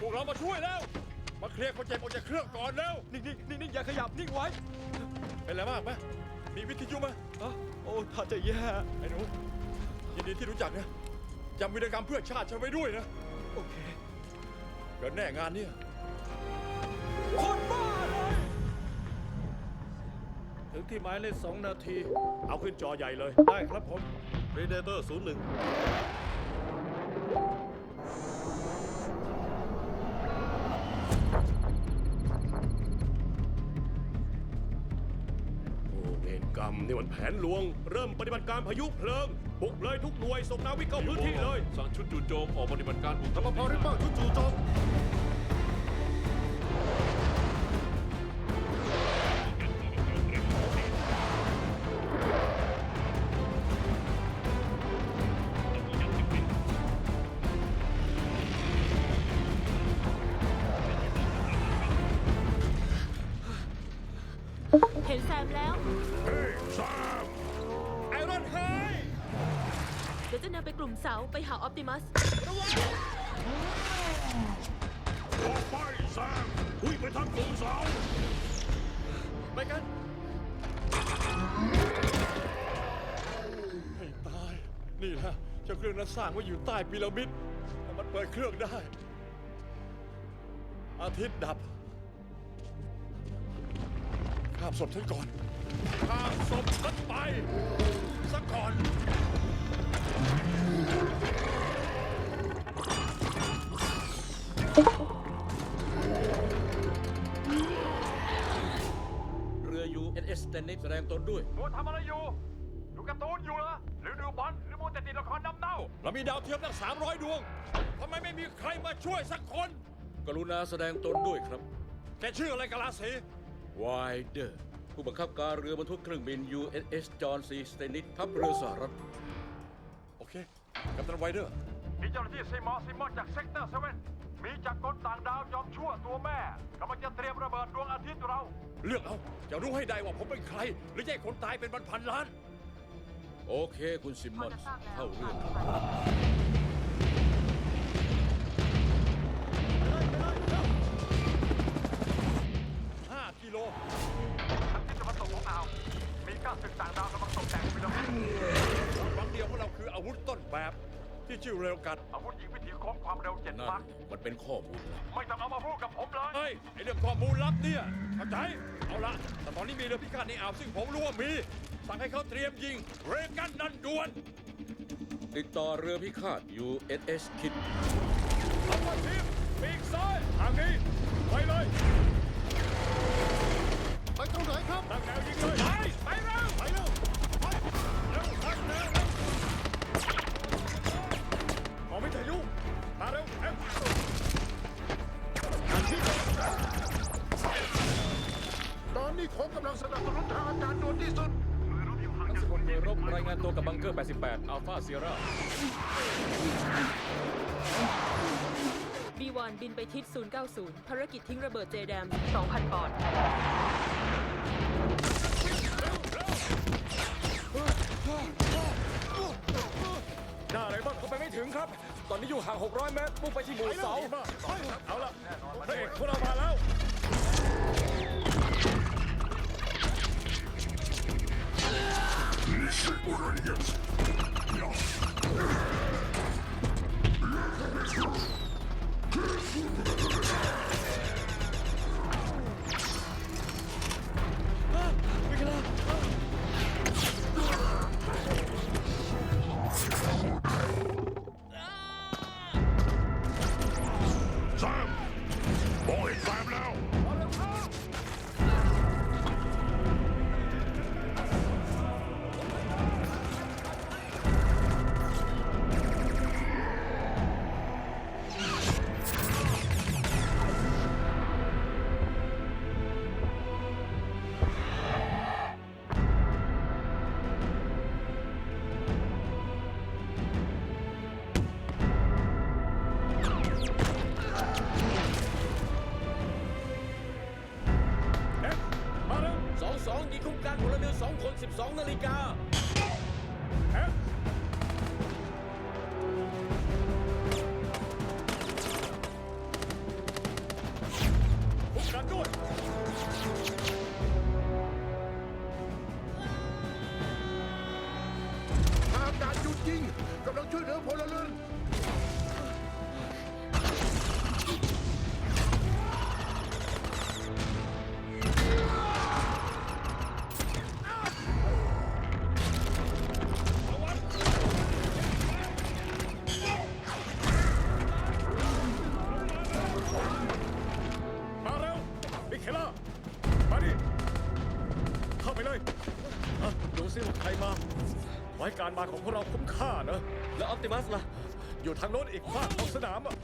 ต้องมาช่วยแล้ว มาเคลียร์คนเจ็บออกจากเครื่องก่อนแล้ว นิ่งนิ่งนิ่งนิ่งอย่าขยับนิ่งไว้เป็นไรมากไหมมีวิทยุไหมอะโอ้ถ้าจะแย่ไอ้หนูยินดีที่รู้จักนะจำวิรกรรมเพื่อชาติฉันไว้ด้วยนะโอเคเกิดแน่งานเนี่ยคนบ้าเลยถึงที่หมายเลขสองนาที เอาขึ้นจอใหญ่เลย ได้ครับผม Predator 01 กรรมนี่มันแผนลวง เริ่มปฏิบัติการพายุเพลิง บุกเลยทุกหน่วยส่งนาวิกเข้าพื้นที่เลย สั่งชุดจู่โจมออกปฏิบัติการบุกรปภริปเปอร์ ไอรอนไฮเดี๋ยวจะนำไปกลุ่มเสาไปหาออปติมัสไปแซมคุยไปทางกลุ่มเสาไปกันให้ตาย นี่แหละเจ้าเครื่องนั้นสร้างไว้อยู่ใต้พีระมิดถ้ามันเปิดเครื่องได้ อาทิตย์ดับ ข้ามศพฉันก่อน ข้ามศพฉันไปซะก่อน เรือ USS Stennis แสดงตนด้วย มัวทำอะไรอยู่ ดูการ์ตูนอยู่เหรอหรือดูบอลหรือมัวแต่ติดละครน้ำเน่า เรามีดาวเทียมตั้ง 300 ดวง ทำไมไม่มีใครมาช่วยสักคน กรุณาแสดงตนด้วยครับ แกชื่ออะไรกะลาสีไวเดอร์ ผู้บังคับการเรือบรรทุกเครื่องบิน USS John C. Stennis ทัพเรือสหรัฐ โอเค กัปตันไวเดอร์ มีเจ้าหน้าที่ซีมอร์ซิมอนจากเซกเตอร์เซเว่นมีจากกลต่างดาวจอมชั่วตัวแม่กำลังจะเตรียมระเบิดดวงอาทิตย์เรา เลือกเอาจะรู้ให้ได้ว่าผมเป็นใคร หรือจะให้คนตายเป็นพันๆล้าน โอเค คุณซิมมอนส์เข้าเรื่อง 5 กิโล ต่างดาวกำลังตกแต่งพีระมิดบางเดียวของเราคืออาวุธต้นแบบ ที่ชื่อเร็วกัดอาวุธยิงวิถีโค้งความเร็วเจ็ดนั่มานคมันเป็นข้อมูลลับไม่ต้องเอามาพูดกับผมเลยเฮ้ยไอเรื่องข้อมูลลับเนี่ยเข้าใจเอาละแต่ตอนนี้มีเรือพิฆาตในอ่าวซึ่งผมรู้ว่ามี สั่งให้เขาเตรียมยิงเรกันนันด่วน ติดต่อเรือพิฆาต USS Kidd เอามาทีมปีกซ้ายทางนี้ไปเลยไป ตรงไหนครับตั้งแนวยิงเลยไปไปเร็วไปเร็วไปเร็วทักแนวเร็วขอวิทยุมาเร็วเอ็มตอนนี้ผมกำลังสนับสนุนทางอากาศด่วนที่สุดทั้งสิบหกหน่วยรบรายงานตัวกับบังเกอร์ 88 อัลฟาเซียร่า B1 บินไปทิศ 090 ภารกิจทิ้งระเบิดเจแดม 2,000 ปอนด์ หน้าอะไรบ้างเขาไปไม่ถึงครับ ตอนนี้อยู่ห่าง 600 เมตรมุ่งไปที่หมู่เสาเอาละพระเอกพวกเรามาแล้วแ22ยิงคุ้มกันพลเมือน2คน 12 นาฬิกา ซิลไทรมา ไว้การมาของพวกเราคุ้มค่านะแล้วออปติมัสล่ะ อยู่ทางโน้นอีกฝากของสนามอะ